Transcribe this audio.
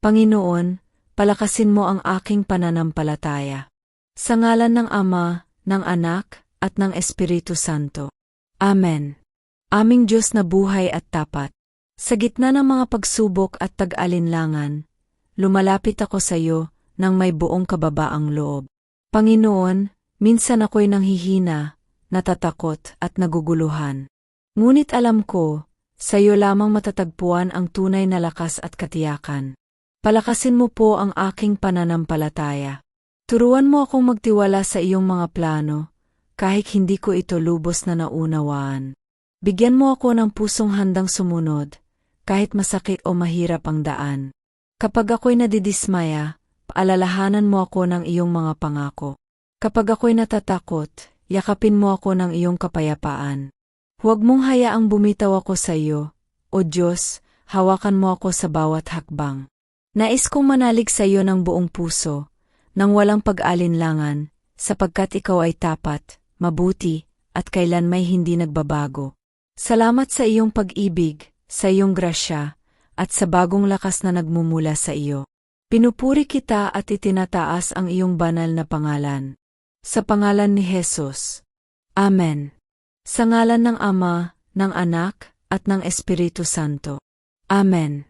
Panginoon, palakasin mo ang aking pananampalataya. Sa ngalan ng Ama, ng Anak, at ng Espiritu Santo. Amen. Aming Diyos na buhay at tapat. Sa gitna ng mga pagsubok at tag-alinlangan, lumalapit ako sa iyo nang may buong kababaang loob. Panginoon, minsan ako'y nanghihina, natatakot at naguguluhan. Ngunit alam ko, sa iyo lamang matatagpuan ang tunay na lakas at katiyakan. Palakasin mo po ang aking pananampalataya. Turuan mo akong magtiwala sa iyong mga plano, kahit hindi ko ito lubos na naunawaan. Bigyan mo ako ng pusong handang sumunod, kahit masakit o mahirap ang daan. Kapag ako'y nadidismaya, paalalahanan mo ako ng iyong mga pangako. Kapag ako'y natatakot, yakapin mo ako ng iyong kapayapaan. Huwag mong hayaang bumitaw ako sa iyo, O Diyos, hawakan mo ako sa bawat hakbang. Nais kong manalig sa iyo ng buong puso, nang walang pag-alinlangan, sapagkat ikaw ay tapat, mabuti, at kailan may hindi nagbabago. Salamat sa iyong pag-ibig, sa iyong grasya, at sa bagong lakas na nagmumula sa iyo. Pinupuri kita at itinataas ang iyong banal na pangalan. Sa pangalan ni Jesus. Amen. Sa ngalan ng Ama, ng Anak, at ng Espiritu Santo. Amen.